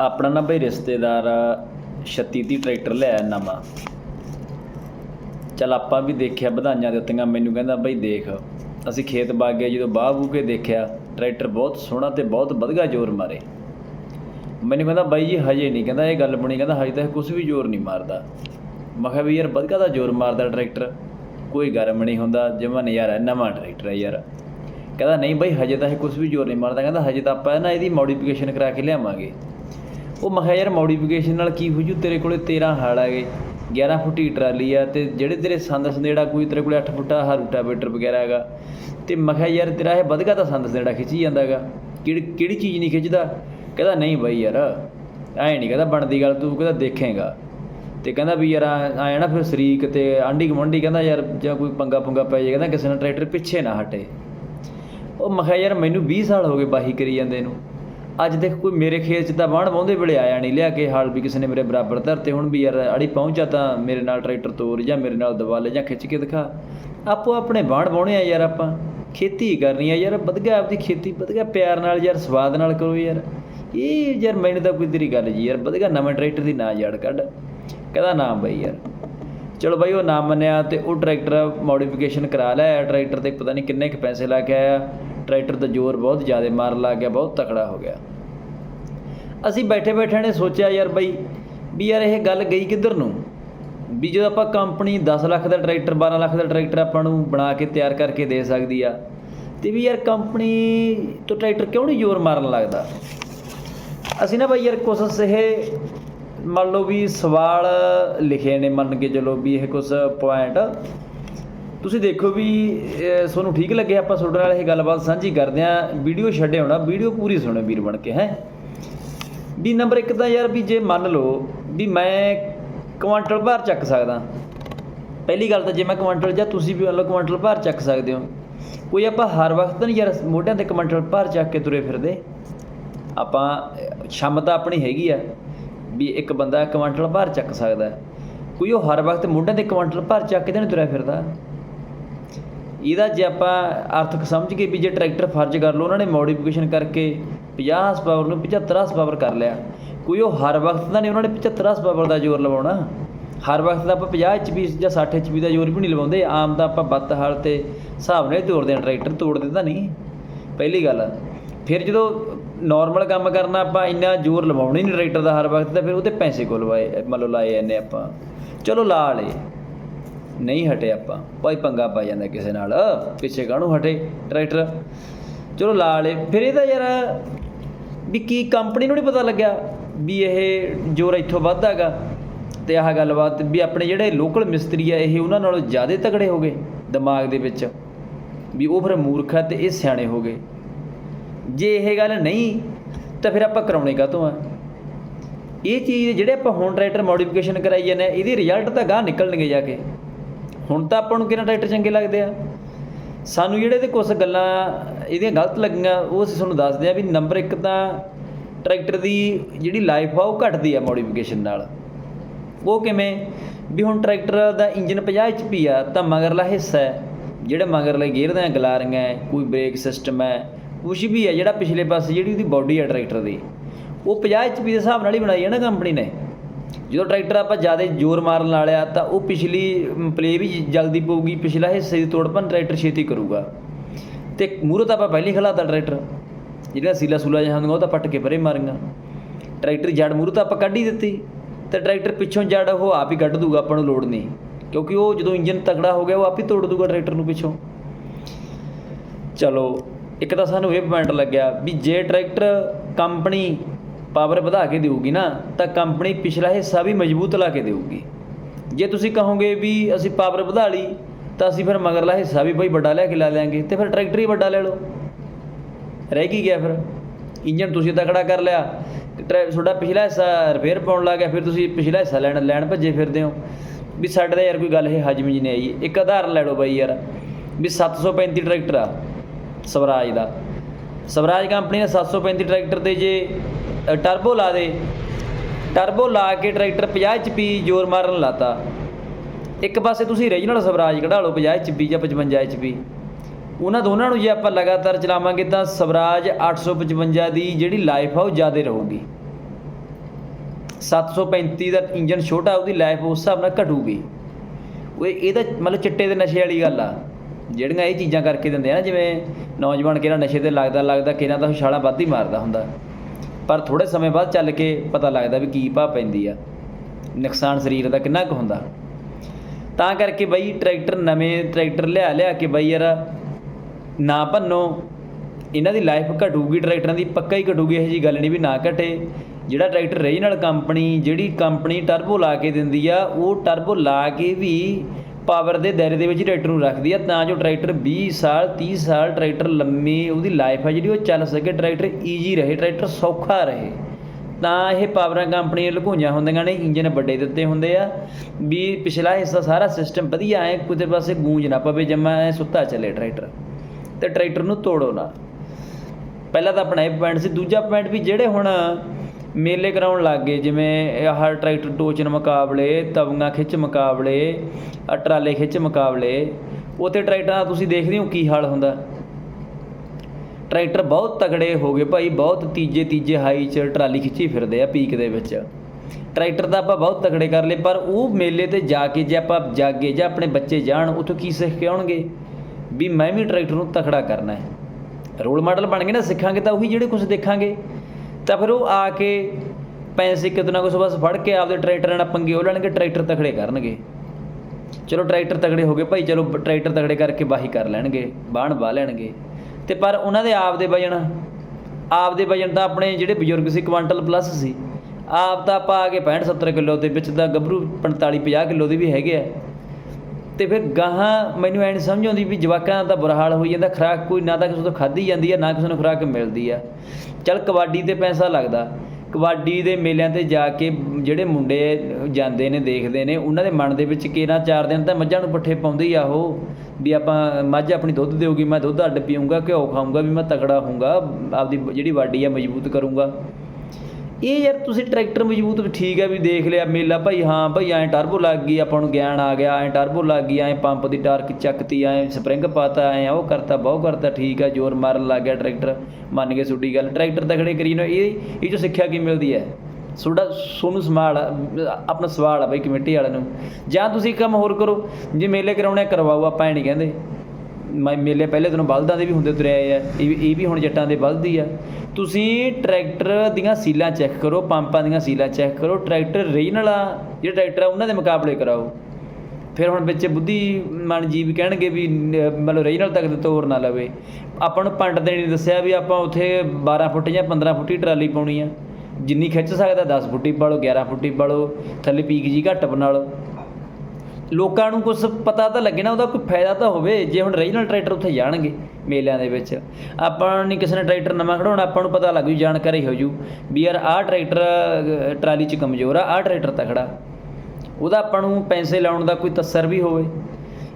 ਆਪਣਾ ਨਾ ਬਈ ਰਿਸ਼ਤੇਦਾਰ 36 ਦੀ ਟਰੈਕਟਰ ਲਿਆ ਨਵਾਂ। ਚਲ ਆਪਾਂ ਵੀ ਦੇਖਿਆ, ਵਧਾਈਆਂ ਦਿੱਤੀਆਂ, ਮੈਨੂੰ ਕਹਿੰਦਾ ਬਈ ਦੇਖ। ਅਸੀਂ ਖੇਤ ਬਾਗ ਗਏ ਜਦੋਂ ਬਾਹ ਬੂ ਕੇ ਦੇਖਿਆ, ਟਰੈਕਟਰ ਬਹੁਤ ਸੋਹਣਾ ਤੇ ਬਹੁਤ ਵਧੀਆ ਜ਼ੋਰ ਮਾਰੇ। ਮੈਨੂੰ ਕਹਿੰਦਾ ਬਾਈ ਜੀ ਹਜੇ ਨਹੀਂ, ਕਹਿੰਦਾ ਇਹ ਗੱਲ ਬਣੀ, ਕਹਿੰਦਾ ਹਜੇ ਤਾਂ ਕੁਝ ਵੀ ਜ਼ੋਰ ਨਹੀਂ ਮਾਰਦਾ। ਮੈਂ ਕਿਹਾ ਵੀ ਯਾਰ ਵਧੀਆ ਦਾ ਜ਼ੋਰ ਮਾਰਦਾ ਟਰੈਕਟਰ, ਕੋਈ ਗਰਮ ਨਹੀਂ ਹੁੰਦਾ, ਜਮਾ ਨਜ਼ਾਰਾ ਨਵਾਂ ਟਰੈਕਟਰ ਹੈ ਯਾਰ। ਕਹਿੰਦਾ ਨਹੀਂ ਬਾਈ ਹਜੇ ਤਾਂ ਇਹ ਕੁਝ ਵੀ ਜ਼ੋਰ ਨਹੀਂ ਮਾਰਦਾ, ਕਹਿੰਦਾ ਹਜੇ ਤਾਂ ਆਪਾਂ ਨਾ ਇਹਦੀ ਮੋਡੀਫਿਕੇਸ਼ਨ ਕਰਾ ਕੇ ਲਿਆਵਾਂਗੇ। ਉਹ ਮੈਂ ਕਿਹਾ ਯਾਰ ਮੋਡੀਫਿਕੇਸ਼ਨ ਨਾਲ ਕੀ ਹੋ ਜੂ? ਤੇਰੇ ਕੋਲੇ 13 ਹਲ ਹੈਗੇ 11 ਫੁੱਟੀ ਟਰਾਲੀ ਆ ਤੇ ਜਿਹੜੇ ਤੇਰੇ ਸੰਦ ਸੰਦੇੜਾ ਕੋਈ ਤੇਰੇ ਕੋਲੇ 8 ਫੁੱਟਾ ਹਰੂਟਾਵੇਟਰ ਵਗੈਰਾ ਹੈਗਾ। ਤੇ ਮੈਂ ਕਿਹਾ ਯਾਰ ਤੇਰਾ ਇਹ ਵਧਗਾ ਤਾਂ ਸੰਦ ਸੰਦੇੜਾ ਖਿੱਚੀ ਜਾਂਦਾ ਹੈਗਾ। ਕਿਹੜੀ ਕਿਹੜੀ ਚੀਜ਼ ਨਹੀਂ ਖਿੱਚਦਾ? ਕਹਿੰਦਾ ਨਹੀਂ ਬਾਈ ਯਾਰ, ਐ ਨਹੀਂ ਕਹਿੰਦਾ ਬਣਦੀ ਗੱਲ ਤੂੰ ਕਹਿੰਦਾ ਦੇਖੇਗਾ। ਤੇ ਕਹਿੰਦਾ ਵੀ ਯਾਰ ਆਇਆ ਨਾ ਫਿਰ ਸ਼ਰੀਕ ਤੇ ਆਂਢੀ ਗੁਆਂਢੀ ਕਹਿੰਦਾ ਯਾਰ ਜਾਂ ਕੋਈ ਪੰਗਾ ਪੁੰਗਾ ਪੈ ਜਾਏ, ਕਹਿੰਦਾ ਕਿਸੇ ਨਾਲ ਟਰੈਕਟਰ ਪਿੱਛੇ ਨਾ ਹਟੇ। ਉਹ ਮੈਂ ਯਾਰ ਮੈਨੂੰ 20 ਸਾਲ ਹੋ ਗਏ ਬਾਹੀ ਕਰੀ ਜਾਂਦੇ ਨੂੰ। ਅੱਜ ਦੇਖ ਕੋਈ ਮੇਰੇ ਖੇਤ 'ਚ ਤਾਂ ਬਾਣ ਵਾਹੁੰਦੇ ਵੇਲੇ ਆਇਆ ਨਹੀਂ, ਲਿਆ ਕੇ ਹਾਲ ਵੀ ਕਿਸੇ ਨੇ ਮੇਰੇ ਬਰਾਬਰ ਧਰਤੇ, ਹੁਣ ਵੀ ਯਾਰ ਅੜੀ ਪਹੁੰਚਾ ਤਾਂ ਮੇਰੇ ਨਾਲ ਟਰੈਕਟਰ ਤੋਰ ਜਾਂ ਮੇਰੇ ਨਾਲ ਦਬਾ ਲੈ ਜਾਂ ਖਿੱਚ ਕੇ ਦਿਖਾ। ਆਪੋ ਆਪਣੇ ਬਾਣ ਵਾਹੁਣੇ ਆ ਯਾਰ ਆਪਾਂ। ਖੇਤੀ ਕਰਨੀ ਆ ਯਾਰ ਵਧੀਆ ਆਪਦੀ ਖੇਤੀ ਵਧੀਆ ਪਿਆਰ ਨਾਲ ਯਾਰ, ਸਵਾਦ ਨਾਲ ਕਰੋ ਯਾਰ। ਇਹ ਯਾਰ ਮੈਨੂੰ ਤਾਂ ਕੋਈ ਤੇਰੀ ਗੱਲ ਜੀ ਯਾਰ ਵਧੀਆ ਨਵੇਂ ਟਰੈਕਟਰ ਦੀ ਨਾ ਜੜ ਕੱਢ। ਕਹਿੰਦਾ ਨਾ ਬਈ ਯਾਰ। ਚਲੋ ਬਾਈ, ਉਹ ਨਾ ਮੰਨਿਆ ਤੇ ਉਹ ਟਰੈਕਟਰ ਮੋਡੀਫਿਕੇਸ਼ਨ ਕਰਾ ਲਿਆ, ਟਰੈਕਟਰ ਤੇ ਪਤਾ ਨਹੀਂ ਕਿੰਨੇ ਕੁ ਪੈਸੇ ਲਾ ਕੇ ਆਇਆ। ਟਰੈਕਟਰ ਦਾ ਜ਼ੋਰ ਬਹੁਤ ਜ਼ਿਆਦਾ ਮਾਰਨ ਲੱਗ ਗਿਆ, ਬਹੁਤ ਤਕੜਾ ਹੋ ਗਿਆ। ਅਸੀਂ ਬੈਠੇ ਬੈਠੇ ਨੇ ਸੋਚਿਆ, ਯਾਰ ਬਈ, ਵੀ ਯਾਰ ਇਹ ਗੱਲ ਗਈ ਕਿੱਧਰ ਨੂੰ? ਵੀ ਜਦੋਂ ਆਪਾਂ ਕੰਪਨੀ 10 ਲੱਖ ਦਾ ਟਰੈਕਟਰ 12 ਲੱਖ ਦਾ ਟਰੈਕਟਰ ਆਪਾਂ ਨੂੰ ਬਣਾ ਕੇ ਤਿਆਰ ਕਰਕੇ ਦੇ ਸਕਦੀ ਆ, ਤੇ ਵੀ ਯਾਰ ਕੰਪਨੀ ਤੋਂ ਟਰੈਕਟਰ ਕਿਉਂ ਨਹੀਂ ਜ਼ੋਰ ਮਾਰਨ ਲੱਗਦਾ? ਅਸੀਂ ਨਾ ਬਾਈ ਯਾਰ ਕੁਛ ਇਹ ਮੰਨ ਲਓ ਵੀ ਸਵਾਲ ਲਿਖੇ ਨੇ ਮੰਨ ਕੇ ਚਲੋ ਵੀ ਇਹ ਕੁਛ ਪੁਆਇੰਟ ਤੁਸੀਂ ਦੇਖੋ ਵੀ ਤੁਹਾਨੂੰ ਠੀਕ ਲੱਗੇ, ਆਪਾਂ ਤੁਹਾਡੇ ਨਾਲ ਇਹ ਗੱਲਬਾਤ ਸਾਂਝੀ ਕਰਦੇ ਆਂ ਵੀਡੀਓ ਛੱਡੇ ਹੋਣਾ, ਵੀਡੀਓ ਪੂਰੀ ਸੁਣੋ ਵੀਰ ਬਣ ਕੇ, ਹੈ। ਵੀ ਨੰਬਰ 1 ਤਾਂ ਯਾਰ ਵੀ ਜੇ ਮੰਨ ਲਓ ਵੀ ਮੈਂ ਕੁਆਂਟਲ ਭਾਰ ਚੱਕ ਸਕਦਾ। ਪਹਿਲੀ ਗੱਲ ਤਾਂ ਜੇ ਮੈਂ ਕੁਆਂਟਲ, ਜਾਂ ਤੁਸੀਂ ਵੀ ਮੰਨ ਲਓ ਕੁਆਂਟਲ ਭਾਰ ਚੱਕ ਸਕਦੇ ਹੋ। ਕੋਈ ਆਪਾਂ ਹਰ ਵਕਤ ਨਹੀਂ ਯਾਰ ਮੋਢਿਆਂ ਤੇ ਕੁਆਂਟਲ ਭਾਰ ਚੱਕ ਕੇ ਤੁਰੇ ਫਿਰਦੇ। ਆਪਾਂ ਸ਼ਮਤਾ ਆਪਣੀ ਹੈਗੀ ਆ ਵੀ ਇੱਕ ਬੰਦਾ ਕੁਆਂਟਲ ਭਾਰ ਚੱਕ ਸਕਦਾ। ਕੋਈ ਉਹ ਹਰ ਵਕਤ ਮੋਢਿਆਂ ਤੇ ਕੁਆਂਟਲ ਭਾਰ ਚੱਕ ਕੇ ਤਾਂ ਨਹੀਂ ਤੁਰਿਆ ਫਿਰਦਾ। ਇਹਦਾ ਜੇ ਆਪਾਂ ਅਰਥਕ ਸਮਝ ਕੇ ਵੀ ਜੇ ਟਰੈਕਟਰ ਫਰਜ਼ ਕਰ ਲਓ, ਉਹਨਾਂ ਨੇ ਮੋਡੀਫਿਕੇਸ਼ਨ ਕਰਕੇ 50 ਹਾਰਸ ਪਾਵਰ ਨੂੰ 75 ਹਾਰਸ ਪਾਵਰ ਕਰ ਲਿਆ। ਕੋਈ ਉਹ ਹਰ ਵਕਤ ਤਾਂ ਨਹੀਂ, ਉਹਨਾਂ ਨੇ 75 ਹਾਰਸ ਪਾਵਰ ਦਾ ਜ਼ੋਰ ਲਵਾਉਣਾ। ਹਰ ਵਕਤ ਤਾਂ ਆਪਾਂ 50 ਐਚਪੀ ਜਾਂ 60 ਐਚਪੀ ਦਾ ਜ਼ੋਰ ਵੀ ਨਹੀਂ ਲਵਾਉਂਦੇ। ਆਮ ਤਾਂ ਆਪਾਂ ਬੱਤ ਹਾਲ ਤੇ ਹਿਸਾਬ ਨਾਲ ਹੀ ਤੋੜਦੇ ਆ ਟਰੈਕਟਰ ਤੋੜਦੇ ਤਾਂ ਨਹੀਂ। ਪਹਿਲੀ ਗੱਲ। ਫਿਰ ਜਦੋਂ ਨਾਰਮਲ ਕੰਮ ਕਰਨਾ ਆਪਾਂ ਇੰਨਾ ਜ਼ੋਰ ਲਵਾਉਣਾ ਹੀ ਨਹੀਂ ਟਰੈਕਟਰ ਦਾ ਹਰ ਵਕਤ ਤਾਂ ਫਿਰ ਉਹਦੇ ਪੈਸੇ ਕੋਲ ਲਵਾਏ ਮੰਨ ਲਓ ਲਾਏ ਜਾਂਦੇ ਆਪਾਂ। ਚਲੋ ਲਾ ਲਏ। ਨਹੀਂ ਹਟੇ ਆਪਾਂ। ਭਾਈ ਪੰਗਾ ਪਾ ਜਾਂਦਾ ਕਿਸੇ ਨਾਲ। ਪਿੱਛੇ ਕਾਹਨੂੰ ਹਟੇ? ਟਰੈਕਟਰ। ਚਲੋ ਲਾ ਲਏ ਫਿਰ ਇਹਦਾ ਯਾਰ ਵੀ ਕੀ ਕੰਪਨੀ ਨੂੰ ਨਹੀਂ ਪਤਾ ਲੱਗਿਆ ਵੀ ਇਹ ਜੋਰ ਇੱਥੋਂ ਵੱਧਦਾਗਾ ਤੇ ਆਹ ਗੱਲਬਾਤ ਵੀ ਆਪਣੇ ਜਿਹੜੇ ਲੋਕਲ ਮਿਸਤਰੀ ਆ, ਇਹ ਉਹਨਾਂ ਨਾਲੋਂ ਜ਼ਿਆਦਾ ਤਗੜੇ ਹੋ ਗਏ ਦਿਮਾਗ ਦੇ ਵਿੱਚ। ਵੀ ਉਹ ਫਿਰ ਮੂਰਖ ਆ ਤੇ ਇਹ ਸਿਆਣੇ ਹੋ ਗਏ। ਜੇ ਇਹ ਗੱਲ ਨਹੀਂ, ਤਾਂ ਫਿਰ ਆਪਾਂ ਕਰਾਉਣੇ ਕਾਹਤੋਂ ਆ? ਇਹ ਚੀਜ਼ ਜਿਹੜੇ ਆਪਾਂ ਹੁਣ ਟਰੈਕਟਰ ਮੋਡੀਫਿਕੇਸ਼ਨ ਕਰਾਈ ਜਾਂਦੇ ਆ, ਇਹਦੇ ਰਿਜ਼ਲਟ ਤਾਂ ਗਾਹ ਨਿਕਲਣਗੇ ਜਾ ਕੇ। ਹੁਣ ਤਾਂ ਆਪਾਂ ਨੂੰ ਕਿਹਨਾਂ ਟਰੈਕਟਰ ਚੰਗੇ ਲੱਗਦੇ ਆ। ਸਾਨੂੰ ਜਿਹੜੇ ਤੇ ਕੁਝ ਗੱਲਾਂ, ਇਹਦੀਆਂ ਗਲਤ ਲੱਗੀਆਂ, ਉਹ ਅਸੀਂ ਤੁਹਾਨੂੰ ਦੱਸਦੇ ਆ ਵੀ ਨੰਬਰ 1 ਤਾਂ ਟਰੈਕਟਰ ਦੀ ਜਿਹੜੀ ਲਾਈਫ ਆ, ਉਹ ਘਟਦੀ ਆ ਮੋਡੀਫਿਕੇਸ਼ਨ ਨਾਲ। ਉਹ ਕਿਵੇਂ? ਵੀ ਹੁਣ ਟਰੈਕਟਰ ਦਾ ਇੰਜਨ 50 HP ਆ, ਤਾਂ ਮਗਰਲਾ ਹਿੱਸਾ ਹੈ। ਜਿਹੜੇ ਮਗਰਲੇ ਗੇਅਰ ਦੀਆਂ ਗਲਾਰੀਆਂ ਹੈ, ਕੋਈ ਬ੍ਰੇਕ ਸਿਸਟਮ ਹੈ, ਕੁਛ ਵੀ ਹੈ, ਜਿਹੜਾ ਪਿਛਲੇ ਪਾਸੇ ਜਿਹੜੀ ਉਹਦੀ ਬਾਡੀ ਹੈ ਟਰੈਕਟਰ ਦੀ। ਉਹ 50 HP ਦੇ ਹਿਸਾਬ ਨਾਲ ਹੀ ਬਣਾਈ ਹੈ ਨਾ ਕੰਪਨੀ ਨੇ। ਜਦੋਂ ਟਰੈਕਟਰ ਆਪਾਂ ਜ਼ਿਆਦਾ ਜ਼ੋਰ ਮਾਰਨ ਵਾਲਿਆ ਤਾਂ ਉਹ ਪਿਛਲੀ ਪਲੇ ਵੀ ਜਲਦੀ ਪਊਗੀ, ਪਿਛਲਾ ਹਿੱਸੇ ਦੀ ਤੋੜਪਨ ਟਰੈਕਟਰ ਛੇਤੀ ਕਰੂਗਾ। ਤੇ ਮੂਹਰੋਂ ਤਾਂ ਆਪਾਂ ਪਹਿਲੇ ਹੀ ਖਲਾਤਾ ਟਰੈਕਟਰ ਜਿਹੜਾ ਸੀਲਾ ਸੂਲਾ ਜਿਹਾ ਹੁੰਦਾ ਉਹ ਤਾਂ ਪੱਟ ਕੇ ਪਰੇ ਮਾਰੀਆਂ। ਟਰੈਕਟਰ ਜੜ ਮੂਹਰੋਂ ਤਾਂ ਆਪਾਂ ਕੱਢ ਹੀ ਦਿੱਤੀ, ਤੇ ਟਰੈਕਟਰ ਪਿੱਛੋਂ ਜੜ ਉਹ ਆਪ ਹੀ ਕੱਢ ਦੂਗਾ, ਆਪਾਂ ਨੂੰ ਲੋੜ ਨਹੀਂ। ਕਿਉਂਕਿ ਉਹ ਜਦੋਂ ਇੰਜਨ ਤਕੜਾ ਹੋ ਗਿਆ, ਉਹ ਆਪ ਹੀ ਤੋੜ ਦੂਗਾ ਟਰੈਕਟਰ ਨੂੰ ਪਿੱਛੋਂ। ਚਲੋ, ਇੱਕ ਤਾਂ ਸਾਨੂੰ ਇਹ ਪੁਆਇੰਟ ਲੱਗਿਆ ਵੀ ਜੇ ਟਰੈਕਟਰ ਕੰਪਨੀ ਪਾਵਰ ਵਧਾ ਕੇ ਦੇਊਗੀ ਨਾ, ਤਾਂ ਕੰਪਨੀ ਪਿਛਲਾ ਹਿੱਸਾ ਵੀ ਮਜ਼ਬੂਤ ਲਾ ਕੇ ਦੇਊਗੀ। ਜੇ ਤੁਸੀਂ ਕਹੋਗੇ ਵੀ ਅਸੀਂ ਪਾਵਰ ਵਧਾ ਲਈ, ਤਾਂ ਅਸੀਂ ਫਿਰ ਮਗਰਲਾ ਹਿੱਸਾ ਵੀ ਬਈ ਵੱਡਾ ਲੈ ਕੇ ਲਾ ਲਿਆਂਗੇ, ਤੇ ਫਿਰ ਟਰੈਕਟਰ ਹੀ ਵੱਡਾ ਲੈ ਲਓ। ਰਹਿ ਕੀ ਗਿਆ ਫਿਰ? ਇੰਜਨ ਤੁਸੀਂ ਤਕੜਾ ਕਰ ਲਿਆ ਤੇ ਤੁਹਾਡਾ ਪਿਛਲਾ ਹਿੱਸਾ ਰਿਪੇਅਰ ਪਾਉਣ ਲੱਗ ਗਿਆ, ਫਿਰ ਤੁਸੀਂ ਪਿਛਲਾ ਹਿੱਸਾ ਲੈਣ ਲੈਣ ਭੱਜੇ ਫਿਰਦੇ ਹੋ। ਵੀ ਸਾਡੇ ਦਾ ਯਾਰ ਕੋਈ ਗੱਲ ਇਹ ਹਜਮ ਜੀ ਨਹੀਂ ਆਈ। ਇੱਕ ਆਧਾਰ ਲੈ ਲਓ ਬਾਈ ਯਾਰ, ਵੀ 735 ਟਰੈਕਟਰ ਆ ਸਵਰਾਜ ਦਾ। ਸਵਰਾਜ ਕੰਪਨੀ ਨੇ 735 ਟਰੈਕਟਰ ਤੇ ਜੇ ਟਰਬੋ ਲਾ ਦੇ। ਟਰਬੋ ਲਾ ਕੇ ਟਰੈਕਟਰ 50 HP ਜ਼ੋਰ ਮਾਰਨ ਲਾਤਾ। ਇੱਕ ਪਾਸੇ ਤੁਸੀਂ ਰੀਜਨਲ ਸਵਰਾਜ ਕਢਾ ਲਓ 50 HP ਜਾਂ 55 HP ਉਹਨਾਂ ਦੋਨਾਂ ਨੂੰ ਜੇ ਆਪਾਂ ਲਗਾਤਾਰ ਚਲਾਵਾਂਗੇ ਤਾਂ ਸਵਰਾਜ 855 ਦੀ ਜਿਹੜੀ ਲਾਈਫ ਆ ਉਹ ਜ਼ਿਆਦਾ ਰਹੂਗੀ। 735 ਦਾ ਇੰਜਨ ਛੋਟਾ, ਉਹਦੀ ਲਾਈਫ ਉਸ ਹਿਸਾਬ ਨਾਲ ਘਟੂਗੀ। ਉਹ ਇਹ ਤਾਂ ਮਤਲਬ ਚਿੱਟੇ ਦੇ ਨਸ਼ੇ ਵਾਲੀ ਗੱਲ ਆ। ਜਿਹੜੀਆਂ ਇਹ ਚੀਜ਼ਾਂ ਕਰਕੇ ਦਿੰਦੇ ਆ ਨਾ, ਜਿਵੇਂ ਨੌਜਵਾਨ ਕਿਹੜਾ ਨਸ਼ੇ ਤੇ ਲੱਗਦਾ ਲੱਗਦਾ ਕਿਹਨਾਂ ਦਾ ਛਾਲਾ ਵੱਧ ਹੀ ਮਾਰਦਾ ਹੁੰਦਾ। ਪਰ ਥੋੜੇ ਸਮੇਂ ਬਾਅਦ ਚੱਲ ਕੇ ਪਤਾ ਲੱਗਦਾ ਵੀ ਕੀ ਭਾਅ ਪੈਂਦੀ ਆ। ਨੁਕਸਾਨ ਸਰੀਰ ਦਾ ਕਿੰਨਾ ਕੁ ਹੁੰਦਾ। ਤਾਂ ਕਰਕੇ ਬਈ ਟਰੈਕਟਰ, ਨਵੇਂ ਟਰੈਕਟਰ ਲਿਆ ਲਿਆ ਕੇ ਬਈ ਯਾਰ ਨਾ ਭੰਨੋ। ਇਹਨਾਂ ਦੀ ਲਾਈਫ ਘਟੂਗੀ, ਟਰੈਕਟਰਾਂ ਦੀ ਪੱਕਾ ਹੀ ਘਟੂਗੀ, ਇਹੋ ਜੀ ਗੱਲ ਨਹੀਂ ਵੀ ਨਾ ਘਟੇ। ਜਿਹੜਾ ਟਰੈਕਟਰ ਰੀਜਨਲ ਕੰਪਨੀ ਜਿਹੜੀ ਕੰਪਨੀ ਟਰਬੋ ਲਾ ਕੇ ਦਿੰਦੀ ਆ, ਉਹ ਟਰਬੋ ਲਾ ਕੇ ਵੀ ਪਾਵਰ ਦੇ ਦਾਇਰੇ ਦੇ ਵਿੱਚ ਟਰੈਕਟਰ ਨੂੰ ਰੱਖਦੀ ਆ, ਤਾਂ ਜੋ ਟਰੈਕਟਰ 20 ਸਾਲ 30 ਸਾਲ ਟਰੈਕਟਰ ਲੰਮੀ ਉਹਦੀ ਲਾਈਫ ਹੈ ਜਿਹੜੀ ਉਹ ਚੱਲ ਸਕੇ, ਟਰੈਕਟਰ ਈਜੀ ਰਹੇ, ਟਰੈਕਟਰ ਸੌਖਾ ਰਹੇ। ਤਾਂ ਇਹ ਪਾਵਰਾਂ ਕੰਪਨੀਆਂ ਲੁਕੋਈਆਂ ਹੁੰਦੀਆਂ ਨੇ, ਇੰਜਨ ਵੱਡੇ ਦਿੱਤੇ ਹੁੰਦੇ ਆ, ਵੀ ਪਿਛਲਾ ਹਿੱਸਾ ਸਾਰਾ ਸਿਸਟਮ ਵਧੀਆ ਐ, ਕਿਤੇ ਪਾਸੇ ਗੂੰਜ ਨਾ ਪਵੇ, ਜਮਾ ਐ ਸੁੱਤਾ ਚੱਲੇ ਟਰੈਕਟਰ। ਤੇ ਟਰੈਕਟਰ ਨੂੰ ਤੋੜੋ ਨਾ। ਪਹਿਲਾ ਤਾਂ ਆਪਣਾ ਇਹ ਪੁਆਇੰਟ ਸੀ, ਦੂਜਾ ਪੁਆਇੰਟ ਵੀ ਜਿਹੜੇ ਹੁਣ ਮੇਲੇ ਕਰਾਉਣ ਲੱਗ ਗਏ, ਜਿਵੇਂ ਹਰ ਟਰੈਕਟਰ ਟੋਚਨ ਮੁਕਾਬਲੇ ਤਵੀਆਂ ਖਿੱਚ ਮੁਕਾਬਲੇ ਟਰਾਲੇ ਖਿੱਚ ਮੁਕਾਬਲੇ, ਉੱਥੇ ਟਰੈਕਟਰਾਂ ਦਾ ਤੁਸੀਂ ਦੇਖਦੇ ਹੋ ਕੀ ਹਾਲ ਹੁੰਦਾ? ਟਰੈਕਟਰ ਬਹੁਤ ਤਗੜੇ ਹੋ ਗਏ ਭਾਈ, ਬਹੁਤ ਤੀਜੇ ਤੀਜੇ ਹਾਈ 'ਚ ਟਰਾਲੀ ਖਿੱਚੀ ਫਿਰਦੇ ਆ ਪੀਕ ਦੇ ਵਿੱਚ। ਟਰੈਕਟਰ ਤਾਂ ਆਪਾਂ ਬਹੁਤ ਤਗੜੇ ਕਰ ਲਏ, ਪਰ ਉਹ ਮੇਲੇ ਤੇ ਜਾ ਕੇ ਜੇ ਆਪਾਂ ਜਾਗੇ, ਜਾਂ ਆਪਣੇ ਬੱਚੇ ਜਾਣ, ਉੱਥੋਂ ਕੀ ਸਿੱਖ ਕੇ ਆਉਣਗੇ? ਵੀ ਮੈਂ ਵੀ ਟਰੈਕਟਰ ਨੂੰ ਤਕੜਾ ਕਰਨਾ ਹੈ। ਰੋਲ ਮਾਡਲ ਬਣ ਗਏ ਨਾ, ਸਿੱਖਾਂਗੇ ਤਾਂ ਉਹੀ ਜਿਹੜੇ ਕੁਝ ਦੇਖਾਂਗੇ। ਤਾਂ ਫਿਰ ਉਹ ਆ ਕੇ ਪੈਸੇ ਕਿਤੇ ਨਾ ਕੁਛ ਬਸ ਫੜ ਕੇ ਆਪਦੇ ਟਰੈਕਟਰ ਨਾਲ ਪੰਗੇ ਉਹ ਲੈਣਗੇ, ਟਰੈਕਟਰ ਤਕੜੇ ਕਰਨਗੇ। ਚਲੋ ਟਰੈਕਟਰ ਤਗੜੇ ਹੋ ਗਏ ਭਾਈ, ਚਲੋ ਟਰੈਕਟਰ ਤਗੜੇ ਕਰਕੇ ਬਾਹੀ ਕਰ ਲੈਣਗੇ ਬਾਣ ਵਾਹ ਲੈਣਗੇ। ਤੇ ਪਰ ਉਹਨਾਂ ਦੇ ਆਪ ਦੇ ਵਜਨ ਆਪ ਦੇ ਵਜਨ ਤਾਂ ਆਪਣੇ ਜਿਹੜੇ ਬਜ਼ੁਰਗ ਸੀ, ਕੁਆਂਟਲ ਪਲੱਸ ਸੀ, ਆਪ ਤਾਂ ਆਪਾਂ ਆ ਕੇ 65 70 ਕਿਲੋ ਦੇ ਵਿੱਚ ਤਾਂ ਗੱਭਰੂ 45 50 ਕਿਲੋ ਦੇ ਵੀ ਹੈਗੇ ਆ। ਤੇ ਫਿਰ ਗਾਹਾਂ ਮੈਨੂੰ ਐਂ ਸਮਝ ਆਉਂਦੀ ਵੀ ਜਵਾਕਾਂ ਦਾ ਤਾਂ ਬੁਰਾ ਹਾਲ ਹੋਈ ਜਾਂਦਾ, ਖੁਰਾਕ ਕੋਈ ਨਾ ਤਾਂ ਕਿਸੇ ਤੋਂ ਖਾਧੀ ਜਾਂਦੀ ਆ, ਨਾ ਕਿਸੇ ਨੂੰ ਖੁਰਾਕ ਮਿਲਦੀ ਆ। ਚੱਲ ਕਬੱਡੀ ਤੇ ਪੈਸਾ ਲੱਗਦਾ। ਕਬੱਡੀ ਦੇ ਮੇਲਿਆਂ ਤੇ ਜਾ ਕੇ ਜਿਹੜੇ ਮੁੰਡੇ ਜਾਂਦੇ ਨੇ, ਦੇਖਦੇ ਨੇ, ਉਹਨਾਂ ਦੇ ਮਨ ਦੇ ਵਿੱਚ ਕਿਹੜਾ ਚਾਰ ਦਿਨ ਤਾਂ ਮੱਝਾਂ ਨੂੰ ਪੱਠੇ ਪਾਉਂਦੇ ਹੀ ਆ ਉਹ, ਵੀ ਆਪਾਂ ਮੱਝ ਆਪਣੀ ਦੁੱਧ ਦੇਊਗੀ, ਮੈਂ ਦੁੱਧ ਅੱਡ ਪੀਊਂਗਾ, ਘਿਓ ਖਾਊਂਗਾ, ਵੀ ਮੈਂ ਤਕੜਾ ਹੋਊਂਗਾ, ਆਪਦੀ ਜਿਹੜੀ ਬਾਡੀ ਆ ਮਜ਼ਬੂਤ ਕਰੂੰਗਾ। ਇਹ ਯਾਰ ਤੁਸੀਂ ਟਰੈਕਟਰ ਮਜ਼ਬੂਤ ਵੀ ਠੀਕ ਹੈ ਵੀ ਦੇਖ ਲਿਆ ਮੇਲਾ ਭਾਈ ਹਾਂ ਭਾਈ ਐਂ ਟਰਬੋ ਲੱਗ ਗਈ ਆਪਾਂ ਨੂੰ ਗਿਆਨ ਆ ਗਿਆ ਐਂ ਟਰਬੋ ਲੱਗ ਗਈ ਐਂ ਪੰਪ ਦੀ ਟਾਰਕ ਚੱਕਤੀ ਐਂ ਸਪਰਿੰਗ ਪਾਤਾ ਐਂ ਉਹ ਕਰਤਾ ਬਹੁ ਕਰਤਾ ਠੀਕ ਹੈ ਜ਼ੋਰ ਮਾਰਨ ਲੱਗ ਗਿਆ ਟਰੈਕਟਰ ਮੰਨ ਕੇ ਸੁੱਡੀ ਗੱਲ। ਟਰੈਕਟਰ ਤਖੜੇ ਕਰੀ ਨਾ ਇਹ ਇਹ ਜੋ ਸਿੱਖਿਆ ਕੀ ਮਿਲਦੀ ਹੈ? ਤੁਹਾਡਾ ਸੋਨੂੰ ਸਵਾਲ ਆ, ਆਪਣਾ ਸਵਾਲ ਆ ਬਈ ਕਮੇਟੀ ਵਾਲਿਆਂ ਨੂੰ। ਜਾਂ ਤੁਸੀਂ ਕੰਮ ਹੋਰ ਕਰੋ ਜੇ ਮੇਲੇ ਕਰਾਉਣੇ ਕਰਵਾਓ ਆਪਾਂ ਐ ਨਹੀਂ ਕਹਿੰਦੇ। ਮੇਲੇ ਪਹਿਲੇ ਦਿਨੋਂ ਬਲਦਾਂ ਦੇ ਵੀ ਹੁੰਦੇ ਤੁਰੇ ਆਏ ਆ। ਇਹ ਵੀ ਇਹ ਵੀ ਹੁਣ ਜੱਟਾਂ ਦੇ ਬਲਦ ਆ। ਤੁਸੀਂ ਟਰੈਕਟਰ ਦੀਆਂ ਸੀਲਾਂ ਚੈੱਕ ਕਰੋ, ਪੰਪਾਂ ਦੀਆਂ ਸੀਲਾਂ ਚੈੱਕ ਕਰੋ, ਟਰੈਕਟਰ ਰੀਜਨਲ ਆ, ਜਿਹੜੇ ਟਰੈਕਟਰ ਆ, ਉਹਨਾਂ ਦੇ ਮੁਕਾਬਲੇ ਕਰਾਓ। ਫਿਰ ਹੁਣ ਵਿੱਚ ਬੁੱਧੀਮਾਨ ਜੀ ਵੀ ਕਹਿਣਗੇ ਵੀ ਨ- ਮਤਲਬ ਰੀਜਨਲ ਤੱਕ ਦੇ ਤੋਰ ਨਾ ਲਵੇ। ਆਪਾਂ ਨੂੰ ਪੰਡਤ ਨੇ ਨਹੀਂ ਦੱਸਿਆ ਵੀ ਆਪਾਂ ਉੱਥੇ 12 ਫੁੱਟ ਜਾਂ 15 ਫੁੱਟੀ ਟਰਾਲੀ ਪਾਉਣੀ ਆ। ਜਿੰਨੀ ਖਿੱਚ ਸਕਦਾ 10 ਫੁੱਟੀ ਪਾ ਲਓ 11 ਫੁੱਟੀ ਪਾ ਲਓ ਥੱਲੇ ਪੀਕ ਜੀ ਘੱਟ ਬਣਾ ਲਓ। ਲੋਕਾਂ ਨੂੰ ਕੁਝ ਪਤਾ ਤਾਂ ਲੱਗੇ ਨਾ, ਉਹਦਾ ਕੋਈ ਫਾਇਦਾ ਤਾਂ ਹੋਵੇ, ਜੇ ਹੁਣ ਰੀਜਨਲ ਟਰੈਕਟਰ ਉੱਥੇ ਜਾਣਗੇ ਮੇਲਿਆਂ ਦੇ ਵਿੱਚ। ਆਪਾਂ ਨਹੀਂ ਕਿਸੇ ਨੇ ਟਰੈਕਟਰ ਨਵਾਂ ਖੜਾਉਣਾ ਆਪਾਂ ਨੂੰ ਪਤਾ ਲੱਗ ਜੂ, ਜਾਣਕਾਰੀ ਹੋ ਜੂ ਵੀ ਯਾਰ ਆਹ ਟਰੈਕਟਰ ਟਰਾਲੀ 'ਚ ਕਮਜ਼ੋਰ ਆ, ਆਹ ਟਰੈਕਟਰ ਤਕੜਾ ਉਹਦਾ ਆਪਾਂ ਨੂੰ ਪੈਸੇ ਲਾਉਣ ਦਾ ਕੋਈ ਤਸਰ ਵੀ ਹੋਵੇ।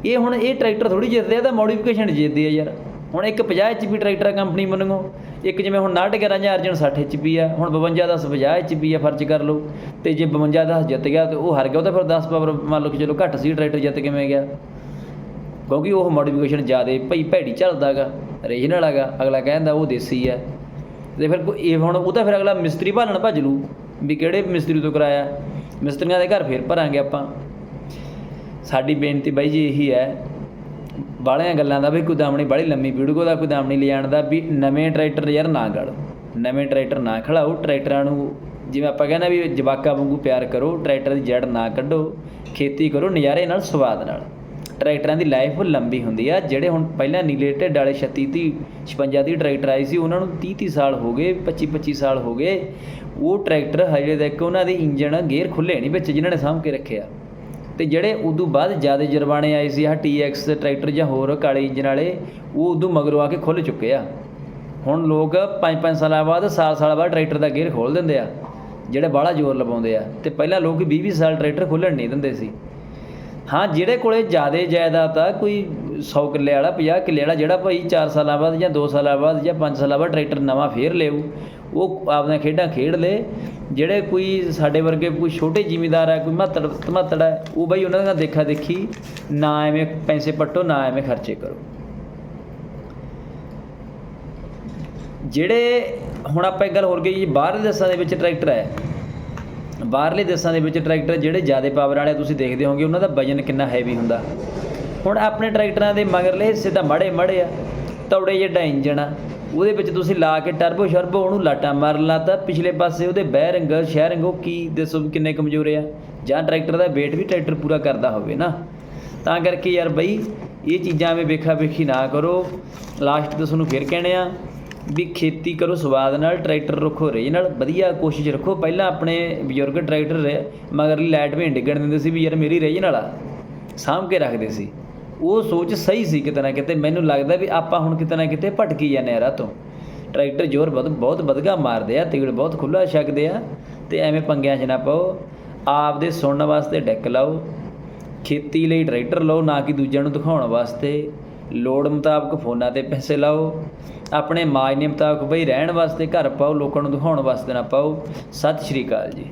ਇਹ ਹੁਣ ਇਹ ਟਰੈਕਟਰ ਥੋੜੀ ਜਿੱਤਦੇ ਆ ਤਾਂ ਮੋਡੀਫਿਕੇਸ਼ਨ ਜਿੱਤਦੇ ਆ ਯਾਰ। ਹੁਣ ਇੱਕ 50 ਐਚਪੀ ਟਰੈਕਟਰ ਕੰਪਨੀ ਮੰਨੋ, ਇੱਕ ਜਿਵੇਂ ਹੁਣ 69 11 ਜਾਂ ਅਰਜਨ 60 ਐਚਪੀ ਆ, ਹੁਣ 52 10 50 ਐਚਪੀ ਆ, ਫਰਜ਼ ਕਰ ਲਓ, ਤੇ ਜੇ 52 10 ਜਿੱਤ ਗਿਆ ਤੇ ਉਹ ਹਾਰ ਗਿਆ, ਉਹ ਤਾਂ ਫਿਰ 10 ਪਾਵਰ ਮੰਨ ਲਓ ਕਿ ਚਲੋ ਘੱਟ ਸੀ ਟਰੈਕਟਰ ਜਿੱਤ ਕਿਵੇਂ ਗਿਆ। ਕਿਉਂਕਿ ਉਹ ਮੋਡੀਫਿਕੇਸ਼ਨ ਜ਼ਿਆਦੇ ਭਈ ਭੈੜੀ ਚੱਲਦਾਗਾ ਰੀਜਨਲ ਹੈਗਾ ਅਗਲਾ ਕਹਿੰਦਾ ਉਹ ਦੇਸੀ ਆ। ਤੇ ਫਿਰ ਇਹ ਹੁਣ ਉਹ ਤਾਂ ਫਿਰ ਅਗਲਾ ਮਿਸਤਰੀ ਭਾਲਣ ਭੱਜ ਲੂ, ਵੀ ਕਿਹੜੇ ਮਿਸਤਰੀ ਤੋਂ ਕਰਾਇਆ। ਮਿਸਤਰੀਆਂ ਦੇ ਘਰ ਫੇਰ ਭਰਾਂਗੇ ਆਪਾਂ। ਸਾਡੀ ਬੇਨਤੀ ਬਾਈ ਜੀ ਇਹੀ ਹੈ ਬਾਹਲੀਆਂ ਗੱਲਾਂ ਦਾ ਵੀ ਕੋਈ ਦਾਮਣੀ ਬਾਹਲੀ ਲੰਮੀ ਵੀਡੀਓ ਦਾ ਕੋਈ ਦਾਮਣੀ ਲਿਜਾਣ ਦਾ ਵੀ ਨਵੇਂ ਟਰੈਕਟਰ ਯਾਰ ਨਾ ਗੜ। ਨਵੇਂ ਟਰੈਕਟਰ ਨਾ ਖੜਾਓ ਟਰੈਕਟਰਾਂ ਨੂੰ ਜਿਵੇਂ ਆਪਾਂ ਕਹਿੰਦੇ ਵੀ ਜਵਾਕਾ ਵਾਂਗੂ ਪਿਆਰ ਕਰੋ, ਟਰੈਕਟਰ ਦੀ ਜੜ ਨਾ ਕੱਢੋ, ਖੇਤੀ ਕਰੋ, ਨਜ਼ਾਰੇ ਨਾਲ, ਸਵਾਦ ਨਾਲ। ਟਰੈਕਟਰਾਂ ਦੀ ਲਾਈਫ ਲੰਬੀ ਹੁੰਦੀ ਆ। ਜਿਹੜੇ ਹੁਣ ਪਹਿਲਾਂ ਨੀਲੇ ਢਿੱਡ ਵਾਲੇ 36 30 56 ਦੀ ਟਰੈਕਟਰ ਆਈ ਸੀ, ਉਹਨਾਂ ਨੂੰ 30 30 ਸਾਲ ਹੋ ਗਏ 25 25 ਸਾਲ ਹੋ ਗਏ। ਉਹ ਟਰੈਕਟਰ ਹਜੇ ਤੱਕ ਉਹਨਾਂ ਦੇ ਇੰਜਣ ਗੇਅਰ ਖੁੱਲੇ ਨਹੀਂ ਵਿੱਚ, ਜਿਨ੍ਹਾਂ ਨੇ ਸਾਂਭ ਕੇ ਰੱਖਿਆ ਤੇ ਜਿਹੜੇ ਉਦੋਂ ਬਾਅਦ ਜ਼ਿਆਦਾ ਜਰਬਾਣੇ ਆਏ ਸੀ, ਆਹ TX ਟਰੈਕਟਰ ਜਾਂ ਹੋਰ ਕਾਲੇ ਇੰਜਨ ਵਾਲੇ, ਉਹ ਉਦੋਂ ਮਗਰੋਂ ਆ ਕੇ ਖੁੱਲ ਚੁੱਕੇ ਆ। ਹੁਣ ਲੋਕ 5-5 ਸਾਲਾਂ ਬਾਅਦ, ਸਾਲ ਸਾਲ ਬਾਅਦ ਟਰੈਕਟਰ ਦਾ ਗੇਅਰ ਖੋਲ ਦਿੰਦੇ ਆ, ਜਿਹੜੇ ਬਾਹਲਾ ਜ਼ੋਰ ਲਵਾਉਂਦੇ ਆ। ਤੇ ਪਹਿਲਾਂ ਲੋਕ 20-20 ਸਾਲ ਟਰੈਕਟਰ ਖੋਲਣ ਨਹੀਂ ਦਿੰਦੇ ਸੀ। ਹਾਂ, ਜਿਹੜੇ ਕੋਲੇ ਜ਼ਿਆਦਾ ਜਾਇਦਾਦ ਆ, ਕੋਈ 100 ਕਿੱਲੇ ਵਾਲਾ 50 ਕਿੱਲੇ ਵਾਲਾ, ਜਿਹੜਾ ਭਾਈ 4 ਸਾਲਾਂ ਬਾਅਦ ਜਾਂ 2 ਸਾਲਾਂ ਬਾਅਦ ਜਾਂ 5 ਸਾਲਾਂ ਬਾਅਦ ਟਰੈਕਟਰ ਨਵਾਂ ਫੇਰ ਲਿਆਊ ਉਹ ਆਪਦੀਆਂ ਖੇਡਾਂ ਖੇਡ ਲੇ ਜਿਹੜੇ ਕੋਈ ਸਾਡੇ ਵਰਗੇ ਕੋਈ ਛੋਟੇ ਜ਼ਿਮੀਦਾਰ ਹੈ ਕੋਈ ਮਹੱਤੜ ਧਮੱਤੜ ਹੈ ਉਹ ਬਈ ਉਹਨਾਂ ਦਾ ਦੇਖਾ ਦੇਖੀ ਨਾ ਐਵੇਂ ਪੈਸੇ ਪੱਟੋ, ਨਾ ਐਵੇਂ ਖਰਚੇ ਕਰੋ। ਜਿਹੜੇ ਹੁਣ ਆਪਾਂ ਇੱਕ ਗੱਲ ਹੋਰ ਕਹੀ ਜੀ, ਬਾਹਰਲੇ ਦੇਸ਼ਾਂ ਦੇ ਵਿੱਚ ਟਰੈਕਟਰ ਹੈ। ਬਾਹਰਲੇ ਦੇਸ਼ਾਂ ਦੇ ਵਿੱਚ ਟਰੈਕਟਰ ਜਿਹੜੇ ਜ਼ਿਆਦਾ ਪਾਵਰ ਵਾਲੇ ਤੁਸੀਂ ਦੇਖਦੇ ਹੋਗੇ ਉਹਨਾਂ ਦਾ ਵਜਨ ਕਿੰਨਾ ਹੈਵੀ ਹੁੰਦਾ। ਹੁਣ ਆਪਣੇ ਟਰੈਕਟਰਾਂ ਦੇ ਮਗਰਲੇ ਹਿੱਸੇ ਤਾਂ ਮੜੇ ਮੜੇ ਆ, ਤੌੜੇ ਜਿਹੜਾ ਇੰਜਣ ਆ। ਉਹਦੇ ਵਿੱਚ ਤੁਸੀਂ ਲਾ ਕੇ ਟਰਬੋ ਸ਼ਰਬੋ, ਉਹਨੂੰ ਲਾਟਾ ਮਾਰਨ ਲਾਤਾ ਪਿਛਲੇ ਪਾਸੇ ਉਹਦੇ ਬੈਰਿੰਗ ਸ਼ੈਰਿੰਗ ਉਹ ਕੀ ਦੱਸੋ ਕਿੰਨੇ ਕਮਜ਼ੋਰ ਆ? ਜਾਂ ਟਰੈਕਟਰ ਦਾ weight ਵੀ ਟਰੈਕਟਰ ਪੂਰਾ ਕਰਦਾ ਹੋਵੇ ਨਾ। ਤਾਂ ਕਰਕੇ ਯਾਰ ਬਈ, ਇਹ ਚੀਜ਼ਾਂ ਐਵੇਂ ਵੇਖਾ ਵੇਖੀ ਨਾ ਕਰੋ। ਲਾਸਟ ਤੇ ਤੁਹਾਨੂੰ ਫਿਰ ਕਹਿਣੇ ਆ ਵੀ ਖੇਤੀ ਕਰੋ ਸਵਾਦ ਨਾਲ ਟਰੈਕਟਰ ਰੱਖੋ ਰੇਜ ਨਾਲ ਵਧੀਆ ਕੋਸ਼ਿਸ਼ ਰੱਖੋ। ਪਹਿਲਾਂ ਆਪਣੇ ਬਜ਼ੁਰਗ ਟਰੈਕਟਰ ਰਹੇ, ਮਗਰਲੀ ਲਾਈਟ ਵੀ ਡਿੱਗਣ ਦਿੰਦੇ ਸੀ ਵੀ ਯਾਰ ਮੇਰੀ ਰੇਜ ਨਾਲ ਆ। ਸਾਂਭ ਕੇ ਰੱਖਦੇ ਸੀ। ਉਹ ਸੋਚ ਸਹੀ ਸੀ ਕਿਤੇ ਨਾ ਕਿਤੇ, ਮੈਨੂੰ ਲੱਗਦਾ ਵੀ ਆਪਾਂ ਹੁਣ ਕਿਤੇ ਨਾ ਕਿਤੇ ਭਟਕੀ ਜਾਂਦੇ ਆ ਰਾਹ ਤੋਂ। ਟਰੈਕਟਰ ਜ਼ੋਰ ਬਹੁਤ ਬਹੁਤ ਵਧਗਾ ਮਾਰਦੇ ਆ ਤੇਲ ਬਹੁਤ ਖੁੱਲਾ ਛਕਦੇ ਆ ਤੇ ਐਵੇਂ ਪੰਗਿਆਂ 'ਚ ਨਾ ਪਾਓ ਆਪ ਦੇ ਸੁਣਨ ਵਾਸਤੇ ਡੈਕ ਲਾਓ, ਖੇਤੀ ਲਈ ਟਰੈਕਟਰ ਲਓ, ਨਾ ਕਿ ਦੂਜਿਆਂ ਨੂੰ ਦਿਖਾਉਣ ਵਾਸਤੇ। ਲੋੜ ਮੁਤਾਬਕ ਫੋਨਾਂ ਤੇ ਪੈਸੇ ਲਾਓ, ਆਪਣੇ ਮਾਜਨੇ ਮੁਤਾਬਕ ਬਈ ਰਹਿਣ ਵਾਸਤੇ ਘਰ ਪਾਓ, ਲੋਕਾਂ ਨੂੰ ਦਿਖਾਉਣ ਵਾਸਤੇ ਨਾ ਪਾਓ। ਸਤਿ ਸ਼੍ਰੀ ਅਕਾਲ ਜੀ।